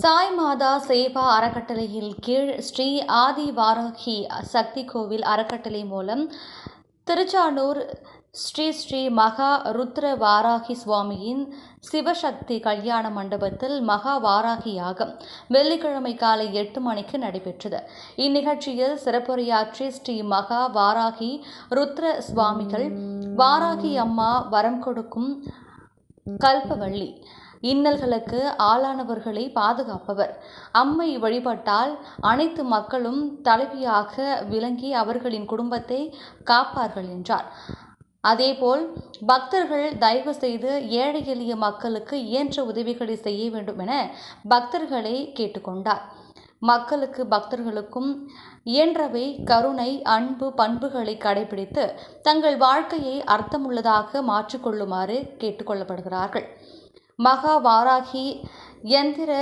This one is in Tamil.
சாய் மாதா சேவா அறக்கட்டளையில் கீழ் ஸ்ரீ ஆதி வாராகி சக்தி கோவில் அறக்கட்டளை மூலம் திருச்சானூர் ஸ்ரீ ஸ்ரீ மகா ருத்ர வாராகி சுவாமியின் சிவசக்தி கல்யாண மண்டபத்தில் மகா வாராகி யாகம் வெள்ளிக்கிழமை காலை எட்டு மணிக்கு நடைபெற்றது. இந்நிகழ்ச்சியில் சிறப்புரையாற்றி ஸ்ரீ மகா வாராகி ருத்ர சுவாமிகள் வாராகி அம்மா வரம் கொடுக்கும் கல்பவள்ளி. இன்னல்களுக்கு ஆளானவர்களை பாதுகாப்பவர். அம்மை வழிபட்டால் அனைத்து மக்களும் தலைவியாக விளங்கி அவர்களின் குடும்பத்தை காப்பார்கள் என்றார். அதேபோல் பக்தர்கள் தயவு செய்து ஏழை எளிய மக்களுக்கு இயன்ற உதவிகளை செய்ய வேண்டும் என பக்தர்களை கேட்டுக்கொண்டார். மக்களுக்கு பக்தர்களுக்கும் இயன்றவை கருணை அன்பு பண்புகளை கடைபிடித்து தங்கள் வாழ்க்கையை அர்த்தமுள்ளதாக மாற்றிக்கொள்ளுமாறு கேட்டுக்கொள்ளப்படுகிறார்கள். மகா வாராகி யந்திர